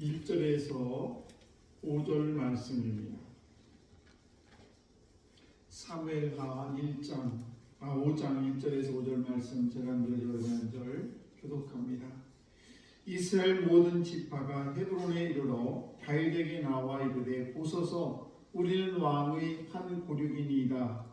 1절에서 5절 말씀입니다. 사무엘하 1장 아 5장 1절에서 5절 말씀 제가 늘절 교독합니다. 이스라엘 모든 지파가 헤브론에 이르러 다윗에게 나와 이르되 보소서 우리는 왕의 한 고륙이니이다.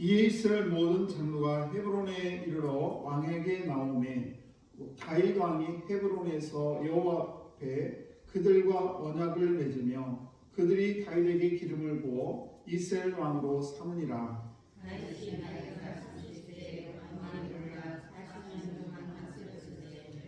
이에 이스라엘 모든 장로가 헤브론에 이르러 왕에게 나오매 다윗 왕이 헤브론에서 여호와 앞에 그들과 언약을 맺으며 그들이 다윗에게 기름을 부어 이스라엘 왕으로 삼으니라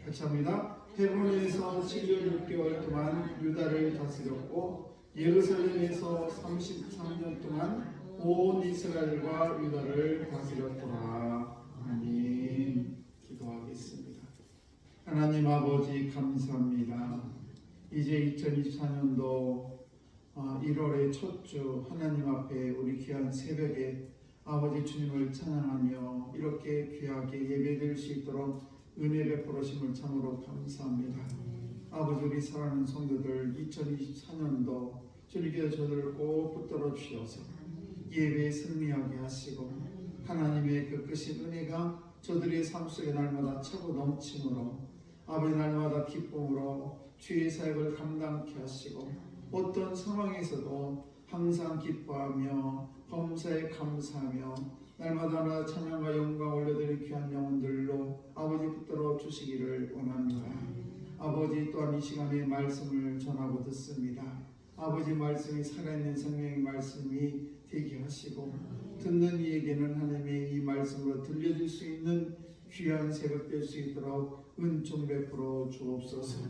같이 합니다. 헤브론에서 7년 6개월 동안 유다를 다스렸고 예루살렘에서 33년 동안 온 이스라엘과 유다를 다스렸더라. 아멘. 기도하겠습니다. 하나님 아버지 감사합니다. 이제 2024년도 1월의 첫 주 하나님 앞에 우리 귀한 새벽에 아버지 주님을 찬양하며 이렇게 귀하게 예배드릴 수 있도록 은혜 베풀으심을 참으로 감사합니다. 아버지 우리 사랑하는 성도들 2024년도 주님께서 저들을 꼭 붙들어 주셔서 예배에 승리하게 하시고 하나님의 그 크신 은혜가 저들의 삶 속에 날마다 차고 넘침으로 아버지 날마다 기쁨으로 주의 사역을 감당케 하시고 어떤 상황에서도 항상 기뻐하며 범사에 감사하며 날마다 나 찬양과 영광 올려드릴 귀한 영혼들로 아버지 붙들어 주시기를 원합니다. 아버지 또한 이 시간에 말씀을 전하고 듣습니다. 아버지 말씀이 살아있는 생명의 말씀이 되게 하시고 듣는 이에게는 하나님의 이 말씀으로 들려질 수 있는 귀한 새벽 될 수 있도록 은총 베풀어 주옵소서.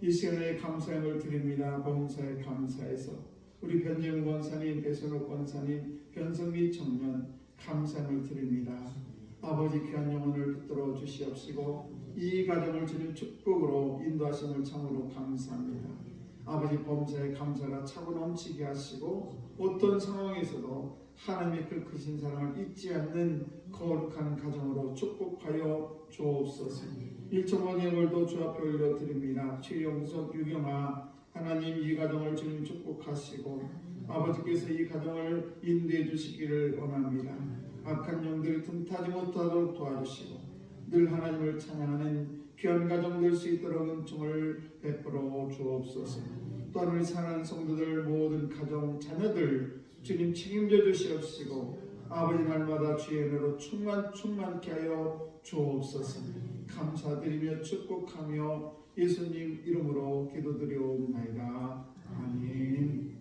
이 시간에 감사함을 드립니다. 범사에 감사해서 우리 변재웅 권사님, 배선호 권사님, 변성미 청년 감사함을 드립니다. 아버지 귀한 영혼을 붙들어 주시옵시고 이 가정을 주님 축복으로 인도하심을 참으로 감사합니다. 아버지 범사에 감사가 차고 넘치게 하시고 어떤 상황에서도 하나님의 그 크신 사랑을 잊지 않는 거룩한 가정으로 축복하여 주옵소서. 일천원의 월도 주 앞에 올려드립니다. 최영석, 유경아 하나님 이 가정을 주님 축복하시고 아버지께서 이 가정을 인도해 주시기를 원합니다. 악한 영들이 틈타지 못하도록 도와주시고 늘 하나님을 찬양하는 귀한 가정 될 수 있도록 은총을 베풀어 주옵소서. 또한 우리 사랑하는 성도들 모든 가정 자녀들 주님 책임져 주시옵시고 아버지 날마다 주의 은혜로 충만 충만케 하여 주옵소서. 감사드리며 축복하며 예수님 이름으로 기도드리옵나이다. 아멘.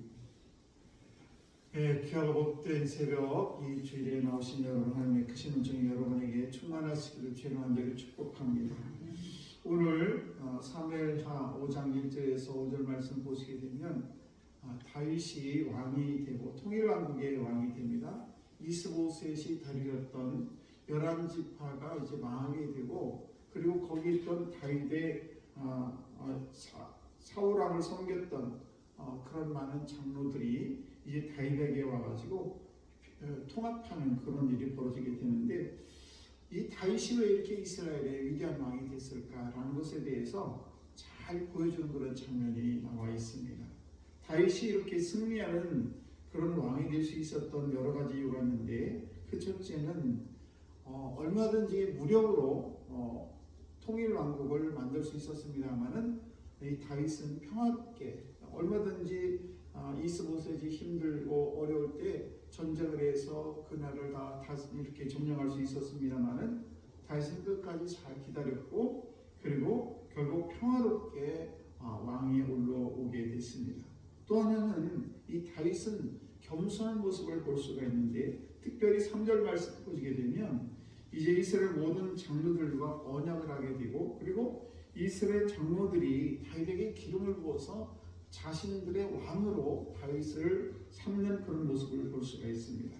네, 귀하고 복된 새벽 이 주일에 나오신 여러분 하나님의 크신 은총이 여러분에게 충만하시기를 주의 간절히 축복합니다. 오늘 어, 사무엘하 5장 1절에서 5절 말씀 보시게 되면 아, 다윗이 왕이 되고 통일왕국의 왕이 됩니다. 이스보셋이 다리였던 열한 지파가 이제 망하게 되고 그리고 거기 있던 다윗의 어, 어, 사, 사울왕을 섬겼던 어, 그런 많은 장로들이 이제 다윗에게 와가지고 어, 통합하는 그런 일이 벌어지게 되는데 이 다윗이 왜 이렇게 이스라엘의 위대한 왕이 됐을까라는 것에 대해서 잘 보여주는 그런 장면이 나와 있습니다. 다윗이 이렇게 승리하는 그런 왕이 될 수 있었던 여러 가지 이유가 있는데 그 첫째는 어, 얼마든지 무력으로 어, 통일 왕국을 만들 수 있었습니다만은 이 다윗은 평화롭게 얼마든지 아, 이스보셋이 힘들고 어려울 때 전쟁을 해서 그 나라를 다 다시 이렇게 점령할 수 있었습니다만은 다윗은 끝까지 잘 기다렸고 그리고 결국 평화롭게 아, 왕위에 올라오게 됐습니다. 또 하나는 이 다윗은 겸손한 모습을 볼 수가 있는데 특별히 3절 말씀 보시게 되면 이제 이스라엘 모든 장로들과 언약을 하게 되고 그리고 이스라엘 장로들이 다윗에게 기름을 부어서 자신들의 왕으로 다윗을 삼는 그런 모습을 볼 수가 있습니다.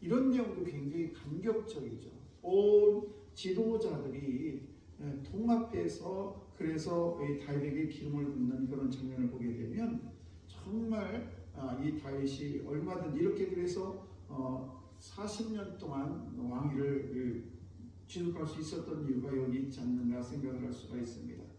이런 내용도 굉장히 감격적이죠. 온 지도자들이 예, 통합해서 그래서 이 다윗에게 기름을 붓는 그런 장면을 보게 되면 정말 아, 이 다윗이 얼마든지 이렇게 그래서 어, 40년 동안 왕위를 지속할 수 있었던 이유가 여기 있지 않는가 생각을 할 수가 있습니다.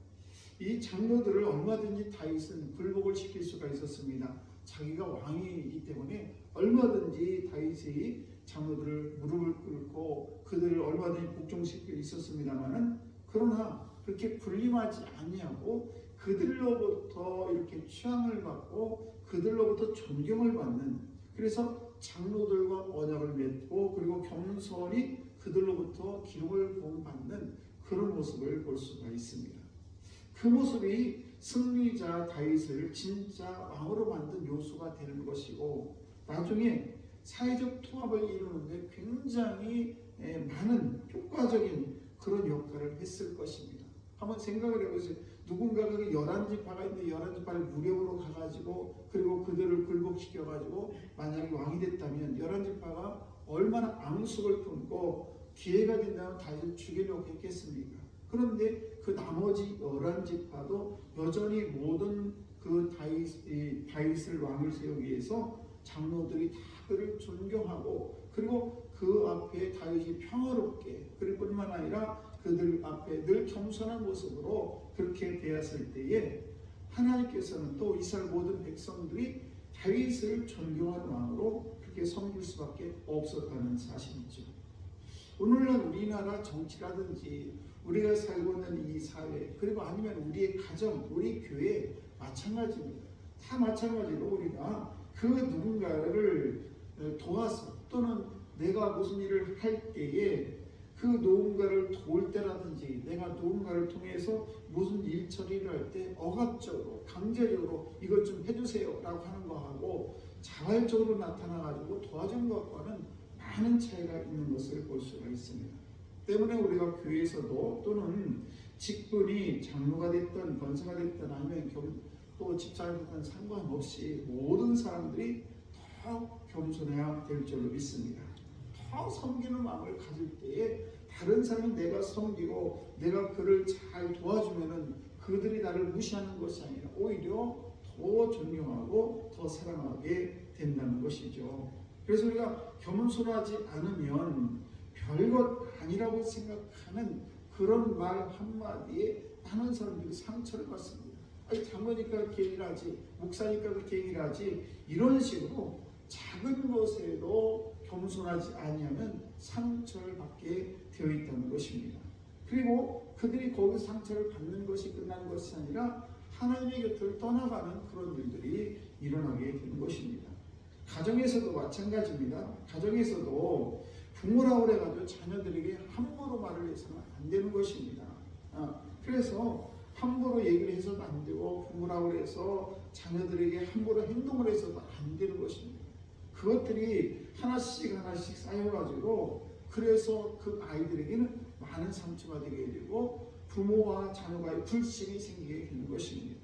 이 장로들을 얼마든지 다윗은 굴복을 시킬 수가 있었습니다. 자기가 왕이기 때문에 얼마든지 다윗이 장로들을 무릎을 꿇고 그들을 얼마든지 복종시킬 있었습니다만은 그러나 그렇게 군림하지 아니하고 그들로부터 이렇게 취향을 받고 그들로부터 존경을 받는 그래서 장로들과 언약을 맺고 그리고 겸손히 그들로부터 기록을 보험받는 그런 모습을 볼 수가 있습니다. 그 모습이 승리자 다윗을 진짜 왕으로 만든 요소가 되는 것이고 나중에 사회적 통합을 이루는데 굉장히 에, 많은 효과적인 그런 역할을 했을 것입니다. 한번 생각을 해보세요. 누군가가 그 열한 지파가 있는데 열한 지파를 무력으로 가가지고 그리고 그들을 굴복시켜가지고 만약에 왕이 됐다면 열한 지파가 얼마나 앙숙을 품고 기회가 된다면 다윗을 죽이려고 했겠습니까? 그런데 그 나머지 열한 지파도 여전히 모든 그 다윗, 이 다윗을 왕을 세우기 위해서 장로들이 다 그를 존경하고 그리고 그 앞에 다윗이 평화롭게 그리고 뿐만 아니라 그들 앞에 늘 겸손한 모습으로 그렇게 되었을 때에 하나님께서는 또 이스라엘 모든 백성들이 다윗을 존경하는 왕으로 그렇게 섬길 수밖에 없었다는 사실이죠. 오늘날 우리나라 정치라든지 우리가 살고 있는 이 사회 그리고 아니면 우리의 가정, 우리 교회 마찬가지입니다. 다 마찬가지로 우리가 그 누군가를 도와서 또는 내가 무슨 일을 할 때에 그 누군가를 도울 때라든지 내가 누군가를 통해서 무슨 일 처리를 할 때 억압적으로 강제적으로 이것 좀 해주세요 라고 하는 거하고 자발적으로 나타나가지고 도와준 것과는 많은 차이가 있는 것을 볼 수가 있습니다. 때문에 우리가 교회에서도 또는 직분이 장로가 됐든 권사가 됐든 아니면 겸, 또 집사가 됐든 상관없이 모든 사람들이 더 겸손해야 될 줄로 믿습니다. 더 섬기는 마음을 가질 때에 다른 사람이 내가 섬기고 내가 그를 잘 도와주면은 그들이 나를 무시하는 것이 아니라 오히려 더 존경하고 더 사랑하게 된다는 것이죠. 그래서 우리가 겸손하지 않으면 별것 아니라고 생각하는 그런 말 한마디에 많은 사람들이 상처를 받습니다. 아니 장로니까 그렇게 얘기를 하지 목사니까 그렇게 얘기를 하지 이런 식으로 작은 것에도 겸손하지 아니하면 상처를 받게 되어 있다는 것입니다. 그리고 그들이 거기서 상처를 받는 것이 끝난 것이 아니라 하나님의 곁을 떠나가는 그런 일들이 일어나게 되는 것입니다. 가정에서도 마찬가지입니다. 가정에서도 부모라고 그래가지고 자녀들에게 함부로 말을 해서는 안 되는 것입니다. 아, 그래서 함부로 얘기를 해서도 안 되고 부모라고 해서 자녀들에게 함부로 행동을 해서도 안 되는 것입니다. 그것들이 하나씩 하나씩 쌓여가지고 그래서 그 아이들에게는 많은 상처가 되게 되고 부모와 자녀와의 불신이 생기게 되는 것입니다.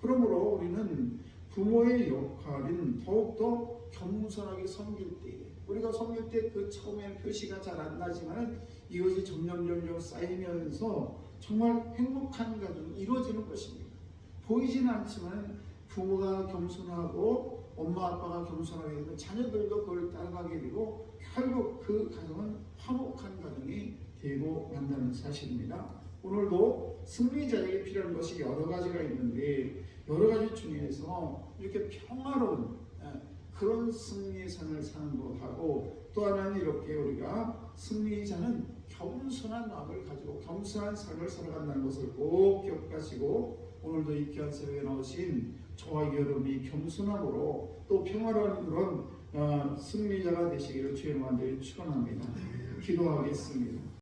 그러므로 우리는 부모의 역할은 더욱더 겸손하게 섬길 때 우리가 섬길 때 그 처음에는 표시가 잘 안 나지만 이것이 점점 점점 쌓이면서 정말 행복한 가정이 이루어지는 것입니다. 보이지는 않지만 부모가 겸손하고 엄마 아빠가 겸손하게 되면 자녀들도 그걸 따라가게 되고 결국 그 가정은 화목한 가정이 되고 만다는 사실입니다. 오늘도 승리 자에게 필요한 것이 여러 가지가 있는데 여러 가지 중에서 이렇게 평화로운 예, 그런 승리의 삶을 사는 것하고 또 하나는 이렇게 우리가 승리자는 겸손한 마음을 가지고 겸손한 삶을 살아간다는 것을 꼭 기억하시고 오늘도 이 귀한 새벽에 나오신 저와 여러분이 겸손함으로 또 평화로운 그런 어, 승리자가 되시기를 주의 만들어 축원합니다. 기도하겠습니다.